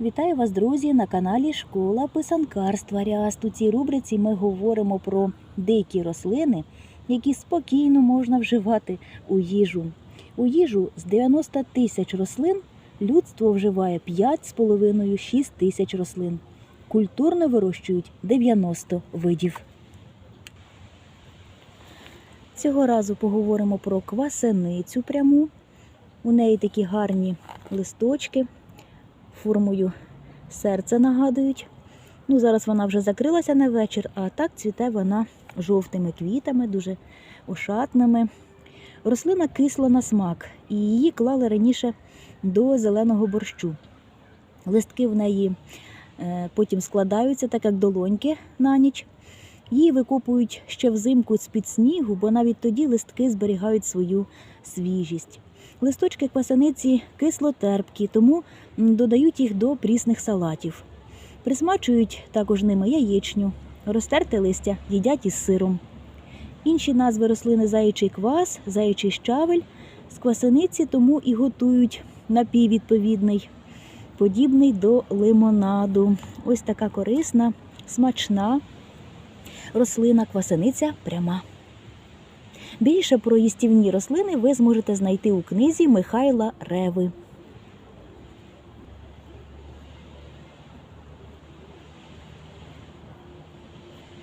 Вітаю вас, друзі, на каналі Школа писанкарства Ряст. У цій рубриці ми говоримо про дикі рослини, які спокійно можна вживати у їжу. У їжу з 90 тисяч рослин людство вживає 5,5-6 тисяч рослин. Культурно вирощують 90 видів. Цього разу поговоримо про квасеницю пряму. У неї такі гарні листочки формою серце нагадують. Ну, зараз вона вже закрилася на вечір, а так цвіте вона жовтими квітами, дуже ошатними. Рослина кисла на смак, і її клали раніше до зеленого борщу. Листки в неї е, потім складаються, так як долоньки на ніч. Її викопують ще взимку з-під снігу, бо навіть тоді листки зберігають свою свіжість. Листочки квасаниці кислотерпкі, тому додають їх до прісних салатів. Присмачують також ними яєчню, розтерте листя їдять із сиром. Інші назви рослини заячий квас, заячий щавель з квасаниці тому і готують напій відповідний, подібний до лимонаду. Ось така корисна, смачна рослина квасаниця пряма. Більше про їстівні рослини ви зможете знайти у книзі Михайла Реви.